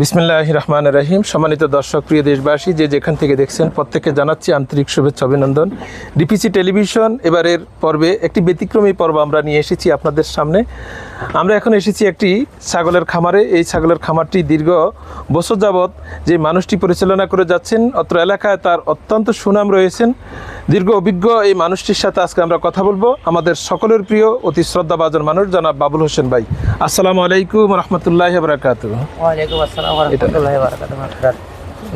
বিসমিল্লাহ রহমান রহিম। সম্মানিত দর্শক, প্রিয় দেশবাসী, যে যেখান থেকে দেখছেন, প্রত্যেককে জানাচ্ছি আন্তরিক শুভেচ্ছা, অভিনন্দন। ডিপিসি টেলিভিশন, এবারের পর্বে একটি ব্যতিক্রমী পর্ব আমরা নিয়ে এসেছি আপনাদের সামনে। আমরা এখন এসেছি একটি ছাগলের খামারে। এই ছাগলের খামারটি দীর্ঘ বছর যাবৎ যে মানুষটি পরিচালনা করে যাচ্ছেন, অত্র এলাকায় তার অত্যন্ত সুনাম রয়েছেন। দীর্ঘ অভিজ্ঞ এই মানুষটির সাথে আজকে আমরা কথা বলব। আমাদের সকলের প্রিয়, অতি শ্রদ্ধাভাজন মানুষ, জনাব বাবুল হোসেন ভাই। আসসালামু আলাইকুম রহমতুল্লাহ বরাকাতু আসসালাম।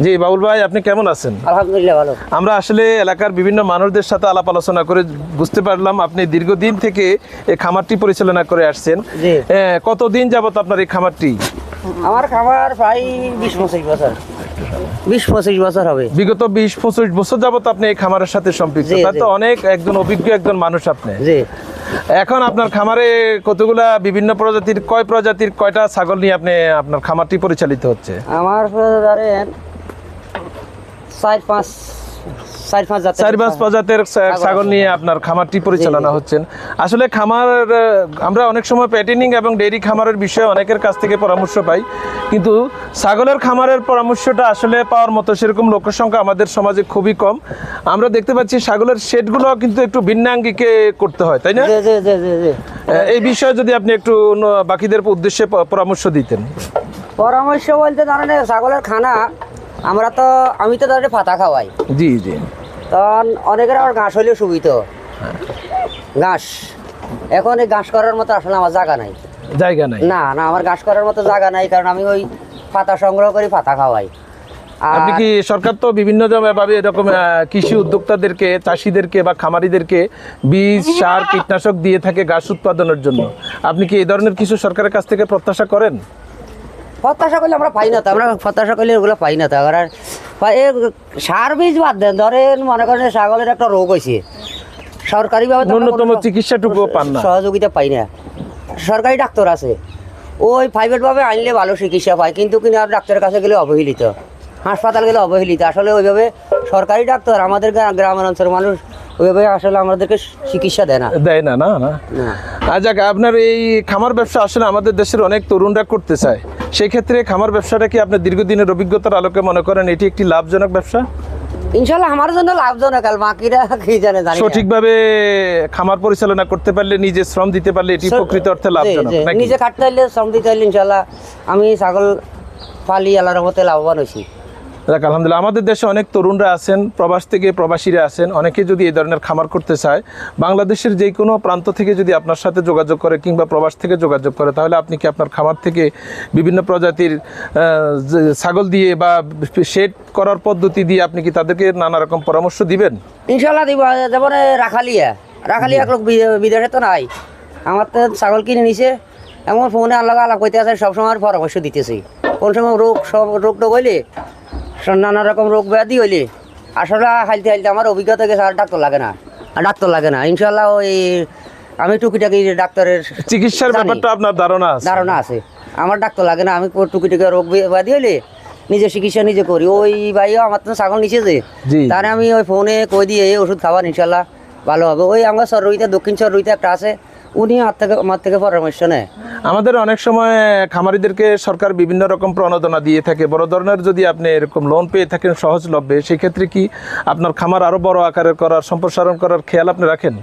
জি বাবুল ভাই আপনি কেমন আছেন? আলহামদুলিল্লাহ ভালো। আমরা আসলে এলাকার বিভিন্ন মানুষদের সাথে আলাপ আলোচনা করে বুঝতে পারলাম আপনি দীর্ঘদিন থেকে এই খামারটি পরিচালনা করে আসছেন। কতদিন যাবত আপনার এই খামারটি? আমার খামার প্রায় বিশ পঁচিশ বছর। বিশ পঁচিশ বছর হবে। বিগত বিশ পঁচিশ বছর যাবত আপনি এই খামারের সাথে সম্পৃক্ত। অনেক একজন অভিজ্ঞ একজন মানুষ আপনি। জি। এখন আপনার খামারে কতগুলা বিভিন্ন প্রজাতির, কয় প্রজাতির কয়টা ছাগল নিয়ে আপনি আপনার খামারটি পরিচালিত হচ্ছে? আমার ধরেন চার, পাঁচ চার পাঁচ প্রজাতির ছাগল নিয়ে আপনার খামারটি পরিচালনা হচ্ছেন। আসলে খামার আমরা অনেক সময় প্যাটেনিং এবং ডেইরি খামারের বিষয়ে অনেকের কাছ থেকে পরামর্শ পাই। কিন্তু ছাগলের খামারের পরামর্শটা আসলে পাওয়ার মতো সেরকম লোকের সংখ্যা আমাদের সমাজে খুবই কম। আমরা দেখতে পাচ্ছি ছাগলের শেডগুলো কিন্তু একটু ভিন্নাঙ্গিকে করতে হয় তাই না? এই বিষয়ে যদি আপনি একটু বাকিদের উদ্দেশ্যে পরামর্শ দিতেন। পরামর্শ বলতে ধরেন ছাগলের খানা আমরা তো আমি তো তাদের পাতা খাওয়াই। জি জি। তখন অনেকের আমার ঘাস হলেও সুবিধা। ঘাস। এখন এই ঘাস করার মতো আসলে আমার জায়গা নাই। জায়গা নাই? না না আমার ঘাস করার মতো জায়গা নাই কারণ আমি ওই পাতা সংগ্রহ করি পাতা খাওয়াই। আপনি কি সরকার তো বিভিন্ন ভাবে এরকম কৃষি উদ্যোক্তাদেরকে চাষিদেরকে বা খামারিদেরকে বীজ সার কীটনাশক দিয়ে থাকে গাছ উৎপাদনের জন্য। আপনি কি এই ধরনের কিছু সরকারের কাছ থেকে প্রত্যাশা করেন? প্রত্যাশা করলে আমরা পাই না তো আমরা প্রত্যাশা করলে ওগুলো পাই না তো। আর সার বীজ বাদ দেন ধরেন মনে করেন ছাগলের একটা রোগ হয়েছে। সরকারিভাবে ন্যূনতম চিকিৎসাটুকু পান না। সহযোগিতা পাই না। সরকারি ডাক্তার আছে। ওই প্রাইভেটভাবে আনলে ভালো চিকিৎসা পায় কিন্তু কিনা ডাক্তারের কাছে গেলে অবহেলিত। হাসপাতাল গেলে অবহেলিত। আসলে ওইভাবে সরকারি ডাক্তার আমাদের গ্রা- গ্রামের অঞ্চলের মানুষ ওইভাবে আসলে আমাদেরকে চিকিৎসা দেয় না। দেয় না না না। যাক আপনার এই খামার ব্যবসা আসলে আমাদের দেশের অনেক তরুণরা করতে চায়। সেই ক্ষেত্রে খামার ব্যবসাটা কি দীর্ঘদিনের অভিজ্ঞতার আলোকে মনে করেন এটি একটি লাভজনক ব্যবসা? ইনশাল্লাহ আমার জন্য লাভজনক আর বাকিরা কি জানে জানি সঠিকভাবে খামার পরিচালনা করতে পারলে নিজে শ্রম দিতে পারলে এটি প্রকৃত অর্থে লাভজনক। নিজে কাটতে শ্রম দিতে ইনশাল্লাহ আমি ছাগল পালি আল্লাহর মতে লাভবান হয়েছি। যাক আলহামদুলিল্লাহ আমাদের দেশে অনেক তরুণরা আছেন প্রবাস থেকে প্রবাসীরা আছেন অনেকে যদি এই ধরনের খামার করতে চায় বাংলাদেশের যে কোনো প্রান্ত থেকে যদি আপনার সাথে যোগাযোগ করে কিংবা প্রবাস থেকে যোগাযোগ করে তাহলে আপনি কি আপনার খামার থেকে বিভিন্ন প্রজাতির ছাগল দিয়ে বা শেড করার পদ্ধতি দিয়ে আপনি কি তাদেরকে নানা রকম পরামর্শ দিবেন? ইনশাল্লাহ দিব যেমন রাখালিয়া। রাখালিয়া লোক বিদেশে তো নাই। আমার তো ছাগল কিনে নিছে। এমন ফোনে আল্লাহ আলাপ করতে আছে সবসময় পরামর্শ দিতেছি। কোন সময় রোগ সব রোগ টোগ হইলে নানা রকম রোগ ব্যাধি হইলে আসলে হাইলতে হাইলতে আমার অভিজ্ঞতা গেছে আর ডাক্তার লাগে না। আর ডাক্তার লাগে না। ইনশাল্লাহ ওই আমি টুকিটাকি ডাক্তারের চিকিৎসার ব্যাপারটা আপনার ধারণা আছে? ধারণা আছে। আমার ডাক্তার লাগে না। আমি টুকিটাকি রোগ ব্যাধি হইলে নিজে চিকিৎসা নিজে করি। ওই ভাইও আমার তো ছাগল নিচে যে। তারে আমি ওই ফোনে কই দিয়ে এই ওষুধ খাবার ইনশাল্লাহ ভালো হবে। ওই আমার সররইতে দক্ষিণ সররইতে একটা আছে। উনি আমার থেকে আমার থেকে পরামর্শ নেয়। আমাদের অনেক সময় খামারিদেরকে সরকার বিভিন্ন রকম প্রণোদনা দিয়ে থাকে। বড় ধরনের যদি আপনি এরকম লোন পেয়ে থাকেন সহজলভ্যে সেক্ষেত্রে কি আপনার খামার আরও বড় আকারের করার সম্প্রসারণ করার খেয়াল আপনি রাখেন?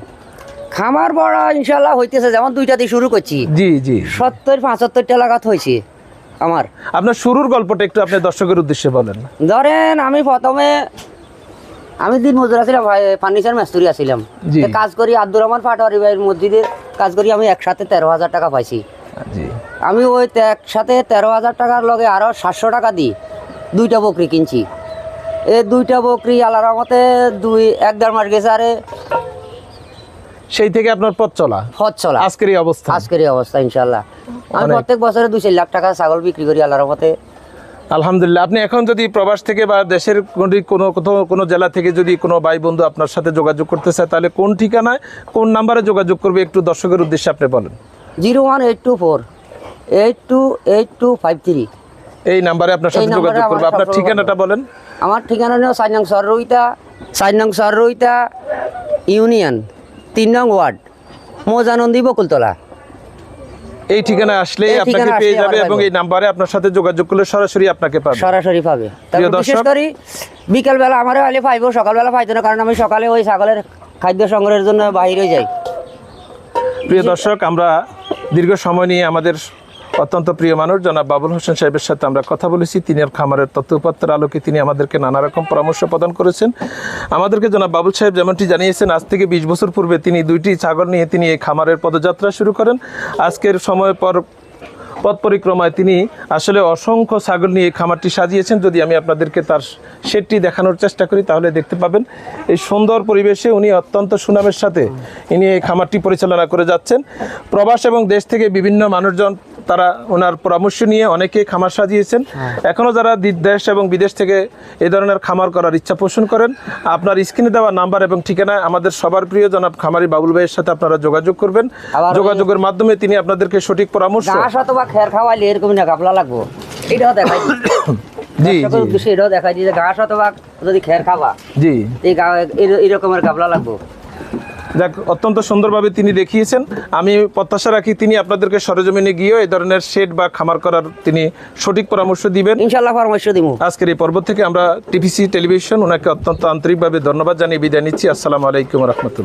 খামার বড় ইনশাল্লাহ হইতেছে। যেমন দুইটা দিয়ে শুরু করছি। জি জি। সত্তর পঁচাত্তরটা লাগাত হয়েছে আমার। আপনার শুরুর গল্পটা একটু আপনি দর্শকের উদ্দেশ্যে বলেন। ধরেন আমি প্রথমে আমি দিন মজুরা ছিলাম ফার্নিচার মেস্তুরি আছিলাম। কাজ করি আব্দুর রহমান পাটোয়ারি ভাইয়ের মসজিদে কাজ করি আমি একসাথে তেরো হাজার টাকা পাইছি। আমি ওই একসাথে তেরো হাজার টাকার লগে আরও সাতশো টাকা দিই দুইটা বকরি কিনছি। এই দুইটা বকরি আল্লাহর রহমতে দুই এক দেড় মাস গেছে আরে সেই থেকে আপনার পথ চলা? পথ চলা। আজকের অবস্থা। আজকের অবস্থা ইনশাল্লাহ আমি প্রত্যেক বছরে দুই চার লাখ টাকা ছাগল বিক্রি করি আল্লাহর রহমতে। আলহামদুলিল্লাহ আপনি এখন যদি প্রবাস থেকে বা দেশের কোনো কোথাও কোনো জেলা থেকে যদি কোনো ভাই বন্ধু আপনার সাথে যোগাযোগ করতে চায় তাহলে কোন ঠিকানায় কোন নাম্বারে যোগাযোগ করবে একটু দর্শকের উদ্দেশ্যে আপনি বলেন। Zero one eight two four eight two eight two five three. এই নাম্বারে আপনার সাথে যোগাযোগ করবে। আপনার ঠিকানাটা বলেন। আমার ঠিকানা নেই চার নং সররইতা চার নং সররইতা ইউনিয়ন তিন নং ওয়ার্ড মোজানন্দী বকুলতলা। এই ঠিকানায় আসলে আপনাকে পেয়ে যাবে এবং এই নাম্বারে আপনার সাথে যোগাযোগ করলে সরাসরি আপনাকে পাবে। সরাসরি পাবে। বিশেষ করি বিকেলবেলা আমারও হলে পাইবো সকালবেলা পাইতো না কারণ আমি সকালে ওই ছাগলের খাদ্য সংগ্রহের জন্য বাইরে যাই। প্রিয় দর্শক আমরা দীর্ঘ সময় নিয়ে আমাদের অত্যন্ত প্রিয় মানুষ, জনাব বাবুল হোসেন সাহেবের সাথে আমরা কথা বলেছি। তিনি খামারের তথ্যপত্রের আলোকে তিনি আমাদেরকে নানা রকম পরামর্শ প্রদান করেছেন। আমাদেরকে জনাব বাবুল সাহেব যেমনটি জানিয়েছেন, আজ থেকে বিশ বছর পূর্বে তিনি দুইটি ছাগল নিয়ে তিনি এই খামারের পদযাত্রা শুরু করেন। আজকের সময় পর পথ পরিক্রমায় তিনি আসলে অসংখ্য ছাগল নিয়ে খামারটি সাজিয়েছেন। যদি আমি আপনাদেরকে তার সেটটি দেখানোর চেষ্টা করি তাহলে দেখতে পাবেন এই সুন্দর পরিবেশে উনি অত্যন্ত সুনামের সাথে ইনি এই খামারটি পরিচালনা করে যাচ্ছেন। প্রবাস এবং দেশ থেকে বিভিন্ন মানুষজন তারা ওনার পরামর্শ নিয়ে অনেকে খামার সাজিয়েছেন। এখনও যারা দেশ এবং বিদেশ থেকে এ ধরনের খামার করার ইচ্ছা পোষণ করেন আপনার স্ক্রিনে দেওয়া নাম্বার এবং ঠিকানায় আমাদের সবার প্রিয় জনাব খামারি বাবুল ভাইয়ের সাথে আপনারা যোগাযোগ করবেন। যোগাযোগের মাধ্যমে তিনি আপনাদেরকে সঠিক পরামর্শ খের খাওয়াইলে এরকম না গাবলা লাগবো। এটাও দেখাই জি উদ্দেশ্যে এটাও দেখাই দিই যে ঘাস অথবা যদি খের খাওয়া জি। এই এইরকমের গাবলা লাগবো। যাক অত্যন্ত সুন্দরভাবে তিনি দেখিয়েছেন। আমি প্রত্যাশা রাখি তিনি আপনাদেরকে সরজমিনে গিয়েও এই ধরনের শেড বা খামার করার তিনি সঠিক পরামর্শ দিবেন। ইনশাল্লাহ পরামর্শ দিব আজকের এই পর্ব থেকে আমরা টিভিসি টেলিভিশন ওনাকে অত্যন্ত আন্তরিকভাবে ধন্যবাদ জানিয়ে বিদায় নিচ্ছি। আসসালামু আলাইকুম রহমতুল্লাহ।